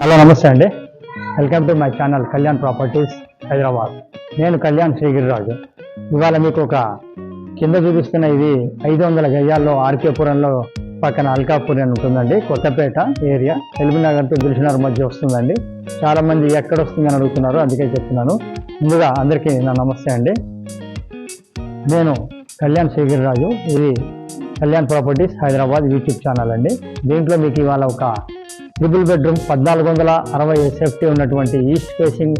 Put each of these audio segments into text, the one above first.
Hello నమస్తే అండి. Welcome to my channel Kalyan properties Hyderabad. నేను కళ్యాణ్ శ్రీగిరిరాజు. ఇవాళ మీకు ఒక కింద చూపిస్తున్న ఇది ఐదు వందల గజాల్లో ఆర్కేపురంలో పక్కన అల్కాపురి అని ఉంటుందండి. కొత్తపేట ఏరియా. ఎల్బీనగర్ టు దిల్షనగర్ మధ్య వస్తుందండి. చాలామంది ఎక్కడ వస్తుందని అడుగుతున్నారు అందుకే చెప్తున్నాను. ముందుగా అందరికీ నా నమస్తే అండి. నేను కళ్యాణ్ శ్రీగిరిరాజు. ఇది Kalyan properties Hyderabad YouTube channel అండి. దీంట్లో మీకు ఇవాళ ఒక ట్రిపుల్ బెడ్రూమ్ పద్నాలుగు వందల అరవై సేఫ్టీ ఉన్నటువంటి ఈస్ట్ ఫేసింగ్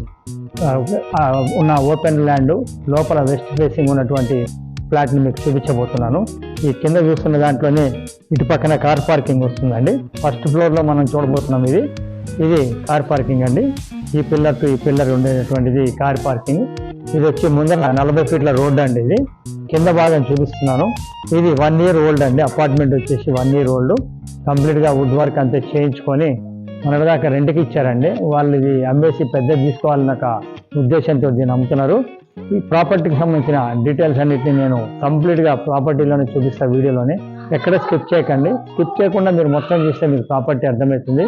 ఉన్న ఓపెన్ ల్యాండ్ లోపల వెస్ట్ ఫేసింగ్ ఉన్నటువంటి ఫ్లాట్ని మీకు చూపించబోతున్నాను. ఈ కింద చూస్తున్న దాంట్లోనే ఇటు పక్కన కార్ పార్కింగ్ వస్తుందండి. ఫస్ట్ ఫ్లోర్లో మనం చూడబోతున్నాం ఇది. ఇది కార్ పార్కింగ్ అండి. ఈ పిల్లర్ టు ఈ పిల్లర్ ఉండేటటువంటిది కార్ పార్కింగ్. ఇది వచ్చి ముందర నలభై ఫీట్ల రోడ్ అండి ఇది. కింద భాగం చూపిస్తున్నాను. ఇది వన్ ఇయర్ ఓల్డ్ అండి. అపార్ట్మెంట్ వచ్చేసి వన్ ఇయర్ ఓల్డ్ కంప్లీట్గా వుడ్ వర్క్ అంతా చేయించుకొని మొన్నటిదాకా రెంట్కి ఇచ్చారండి. వాళ్ళు ఇది అమ్మేసి పెద్ద తీసుకోవాలన్న ఒక ఉద్దేశంతో దీన్ని అమ్ముతున్నారు. ఈ ప్రాపర్టీకి సంబంధించిన డీటెయిల్స్ అన్నిటిని నేను కంప్లీట్గా ప్రాపర్టీలోనే చూపిస్తా వీడియోలోనే. ఎక్కడ స్కిప్ చేయకండి. స్కిప్ చేయకుండా మీరు మొత్తం చూస్తే మీకు ప్రాపర్టీ అర్థమవుతుంది.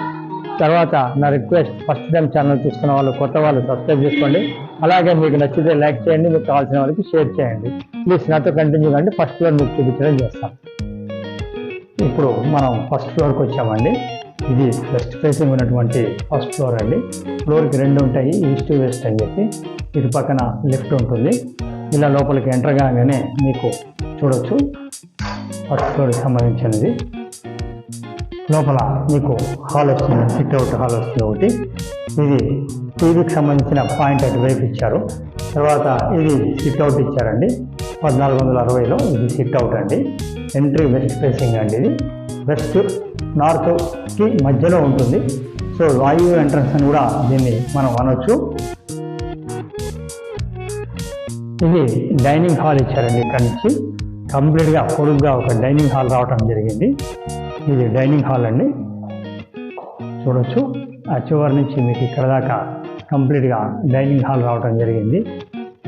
తర్వాత నా రిక్వెస్ట్ ఫస్ట్ టైం ఛానల్ చూస్తున్న వాళ్ళు కొత్త వాళ్ళు సబ్స్క్రైబ్ చేసుకోండి. అలాగే మీకు నచ్చితే లైక్ చేయండి మీకు కావాల్సిన వాళ్ళకి షేర్ చేయండి. ప్లీజ్ నాతో కంటిన్యూ కండి ఫస్ట్ ఫ్లోర్ మీకు చూపించడం చేస్తాం. ఇప్పుడు మనం ఫస్ట్ ఫ్లోర్కి వచ్చామండి. ఇది వెస్ట్ ఫేసింగ్ ఉన్నటువంటి ఫస్ట్ ఫ్లోర్ అండి. ఫ్లోర్కి రెండు ఉంటాయి ఈస్ట్ వెస్ట్ అని చెప్పి. ఇటు పక్కన లెఫ్ట్ ఉంటుంది. ఇలా లోపలికి ఎంటర్ కాగానే మీకు చూడొచ్చు. ఫస్ట్ ఫ్లోర్కి సంబంధించినది. లోపల మీకు హాల్ వస్తుంది సిట్ అవుట్ హాల్ వస్తుంది ఒకటి. ఇది టీవీకి సంబంధించిన పాయింట్ అటువైపు ఇచ్చారు. తర్వాత ఇది సిట్ అవుట్ ఇచ్చారండి. పద్నాలుగు వందల అరవైలో ఇది సిట్ అవుట్ అండి. ఎంట్రీ వెస్ట్ ఫేసింగ్ అండి ఇది. వెస్ట్ నార్త్కి మధ్యలో ఉంటుంది. సో వాయువు ఎంట్రన్స్ అని కూడా దీన్ని మనం అనొచ్చు. ఇది డైనింగ్ హాల్ ఇచ్చారండి ఇక్కడ నుంచి. కంప్లీట్గా పొడుగ్గా ఒక డైనింగ్ హాల్ రావటం జరిగింది. ఇది డైనింగ్ హాల్ అండి. చూడొచ్చు. ఆ చివరి నుంచి మీకు ఇక్కడ దాకా కంప్లీట్గా డైనింగ్ హాల్ రావటం జరిగింది.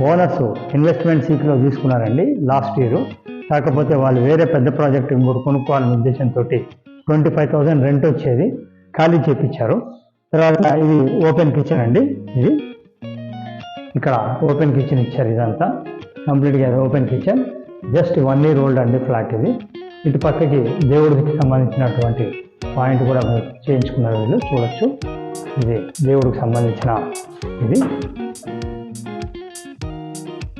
ఓనర్స్ ఇన్వెస్ట్మెంట్ సీట్లో తీసుకున్నారండి లాస్ట్ ఇయర్. కాకపోతే వాళ్ళు వేరే పెద్ద ప్రాజెక్ట్ ఇంకోటి కొనుక్కోవాలనే ఉద్దేశంతో ట్వంటీ ఫైవ్ థౌసండ్ రెంట్ వచ్చేది. ఖాళీ చేపించారు తర్వాత ఇది ఓపెన్ కిచెన్ అండి ఇది. ఇక్కడ ఓపెన్ కిచెన్ ఇచ్చారు ఇదంతా. కంప్లీట్గా open kitchen. Just one year old అండి ఫ్లాట్ ఇది. ఇటు పక్కకి దేవుడికి సంబంధించినటువంటి పాయింట్ కూడా చేయించుకున్నారు వీళ్ళు. చూడొచ్చు. ఇది దేవుడికి సంబంధించిన ఇది.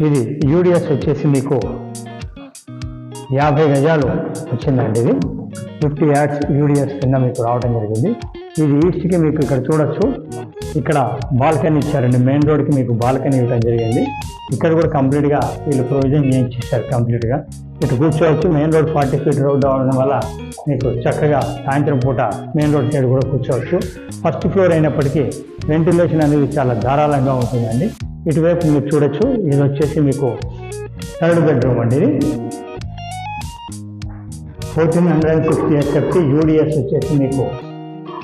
ఇది యూడిఎస్ వచ్చేసి మీకు యాభై గజాలు వచ్చిందండి ఇది. ఫిఫ్టీ యాడ్స్ యూడిఎస్ కింద మీకు రావడం జరిగింది. ఇది ఈస్ట్కి మీకు ఇక్కడ చూడొచ్చు. ఇక్కడ బాల్కనీ ఇచ్చారండి. మెయిన్ రోడ్కి మీకు బాల్కనీ ఇవ్వడం జరిగింది. ఇక్కడ కూడా కంప్లీట్గా వీళ్ళు ప్రొవిజన్ చేయించేశారు కంప్లీట్గా. ఇటు కూర్చోవచ్చు. Main road forty feet road అవడం వల్ల మీకు చక్కగా సాయంత్రం పూట మెయిన్ రోడ్ సైడ్ కూడా కూర్చోవచ్చు. ఫస్ట్ ఫ్లోర్ అయినప్పటికీ వెంటిలేషన్ అనేది చాలా ధారాళంగా ఉంటుందండి. ఇటువైపు మీరు చూడొచ్చు. ఇది వచ్చేసి మీకు థర్డ్ బెడ్రూమ్ అండి ఇది. Fourteen hundred and sixty SFT UDS వచ్చేసి మీకు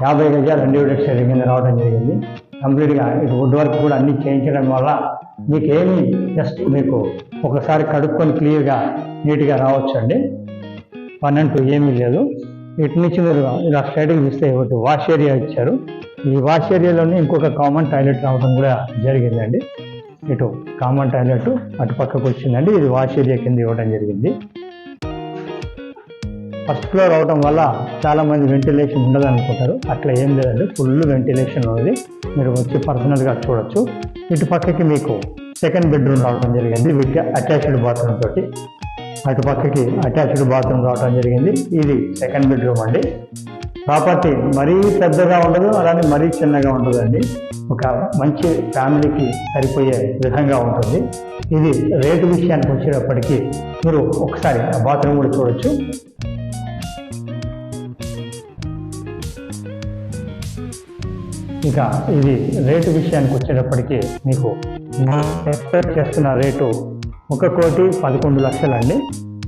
యాభై గజాలు రెండు యూనిట్స్ కింద రావడం జరిగింది. కంప్లీట్గా ఇటు వుడ్ వర్క్ కూడా అన్నీ చేయించడం వల్ల మీకేమి జస్ట్ మీకు ఒకసారి కడుక్కొని క్లియర్గా నీట్గా రావచ్చు అండి అండ్ టు ఏమీ లేదు. ఇటు నుంచి మీరు ఇలా స్ట్రైట్గా చూస్తే ఒకటి వాష్ ఏరియా ఇచ్చారు. ఈ వాష్ ఏరియాలోనే ఇంకొక కామన్ టాయిలెట్ రావడం కూడా జరిగిందండి. ఇటు కామన్ టాయిలెట్ అటు పక్కకు వచ్చిందండి. ఇది వాష్ ఏరియా కింద ఇవ్వడం జరిగింది. ఫస్ట్ ఫ్లోర్ అవడం వల్ల చాలా మంది వెంటిలేషన్ ఉండదు అనుకుంటారు అట్లా ఏం లేదండి. ఫుల్ వెంటిలేషన్ ఉంది మీరు వచ్చి పర్సనల్గా చూడొచ్చు. ఇటు పక్కకి మీకు సెకండ్ బెడ్రూమ్ రావడం జరిగింది. వీటికి అటాచ్డ్ బాత్రూమ్ తోటి. అటు పక్కకి అటాచ్డ్ బాత్రూమ్ రావడం జరిగింది. ఇది సెకండ్ బెడ్రూమ్ అండి. ప్రాపర్టీ మరీ పెద్దగా ఉండదు. అలానే మరీ చిన్నగా ఉండదండి. ఒక మంచి ఫ్యామిలీకి సరిపోయే విధంగా ఉంటుంది. ఇది రేటు విషయానికి వచ్చేటప్పటికీ మీరు ఒకసారి ఆ బాత్రూమ్ కూడా చూడొచ్చు. ఇక ఇది రేటు విషయానికి వచ్చేటప్పటికి మీకు ఎక్స్పెక్ట్ చేస్తున్న రేటు ఒక కోటి పదకొండు లక్షలు అండి.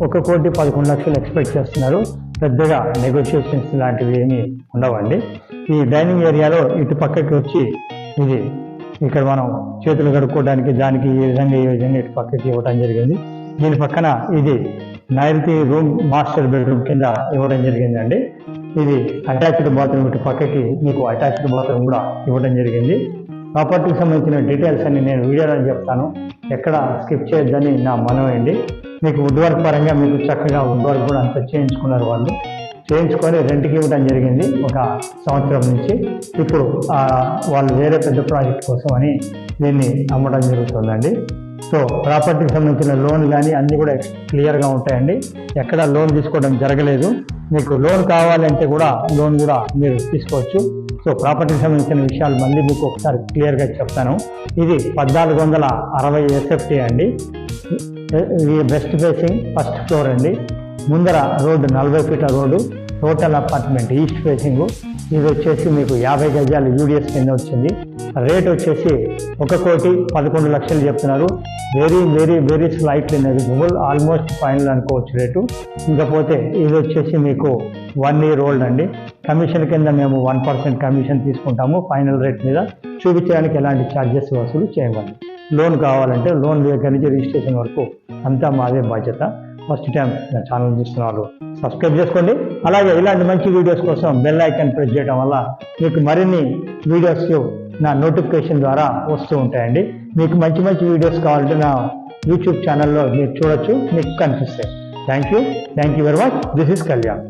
ఒక కోటి పదకొండు లక్షలు ఎక్స్పెక్ట్ చేస్తున్నారు. పెద్దగా నెగోషియేషన్స్ లాంటివి ఏమీ ఉండవండి. ఈ డైనింగ్ ఏరియాలో ఇటు పక్కకి వచ్చి ఇది ఇక్కడ మనం చేతులు కడుక్కోవడానికి దానికి ఈ విధంగా ఈ విధంగా ఇటు పక్కకి ఇవ్వడం జరిగింది. దీని పక్కన ఇది నైరుతి రూమ్ మాస్టర్ బెడ్రూమ్ కింద ఇవ్వడం జరిగిందండి. ఇది అటాచ్డ్ బాత్రూమ్ ఇటు పక్కకి మీకు అటాచ్డ్ బాత్రూమ్ కూడా ఇవ్వడం జరిగింది. ప్రాపర్టీకి సంబంధించిన డీటెయిల్స్ అన్ని నేను వీడియోలో చెప్తాను. ఎక్కడ స్కిప్ చేయొద్దని నా మనవండి మీకు వుడ్ వర్క్ పరంగా మీకు చక్కగా వుడ్ వర్క్ కూడా అంతా చేయించుకున్నారు వాళ్ళు. చేయించుకొని రెంట్కి ఇవ్వడం జరిగింది ఒక సంవత్సరం నుంచి. ఇప్పుడు వాళ్ళు వేరే పెద్ద ప్రాజెక్ట్ కోసం అని దీన్ని అమ్మడం జరుగుతుందండి. సో ప్రాపర్టీకి సంబంధించిన లోన్ కానీ అన్నీ కూడా క్లియర్గా ఉంటాయండి. ఎక్కడ లోన్ తీసుకోవడం జరగలేదు. మీకు లోన్ కావాలంటే కూడా లోన్ కూడా మీరు తీసుకోవచ్చు. సో ప్రాపర్టీకి సంబంధించిన విషయాలు మళ్ళీ మీకు ఒకసారి క్లియర్గా చెప్తాను. ఇది పద్నాలుగు వందల అరవై ఎస్ఎఫ్టీ అండి. ఇది బెస్ట్ ఫేసింగ్ ఫస్ట్ ఫ్లోర్ అండి. ముందర రోడ్డు నలభై ఫీట్ల road total apartment east facing. ఇది వచ్చేసి మీకు యాభై గజాలు యూడిఎస్ కింద వచ్చింది. రేట్ వచ్చేసి ఒక కోటి పదకొండు లక్షలు చెప్తున్నారు. Very very very slightly negotiable almost final అనుకోవచ్చు రేటు. ఇంకపోతే ఇది వచ్చేసి మీకు వన్ ఇయర్ ఓల్డ్ అండి. కమిషన్ కింద మేము వన్ పర్సెంట్ కమిషన్ తీసుకుంటాము ఫైనల్ రేట్ మీద. చూపించడానికి ఎలాంటి ఛార్జెస్ వసూలు చేయమండి. లోన్ కావాలంటే లోన్ దగ్గర నుంచి రిజిస్ట్రేషన్ వరకు అంతా మాదే బాధ్యత. ఫస్ట్ టైం నా ఛానల్ చూస్తున్నారు సబ్స్క్రైబ్ చేసుకోండి. అలాగే ఇలాంటి మంచి వీడియోస్ కోసం బెల్ ఐకాన్ ప్రెస్ చేయడం వల్ల మీకు మరిన్ని వీడియోస్ నా నోటిఫికేషన్ ద్వారా వస్తూ ఉంటాయండి. మీకు మంచి మంచి వీడియోస్ కావాలంటే నా యూట్యూబ్ ఛానల్లో మీరు చూడొచ్చు మీకు కనిపిస్తాయి. Thank you thank you very much this is Kalyan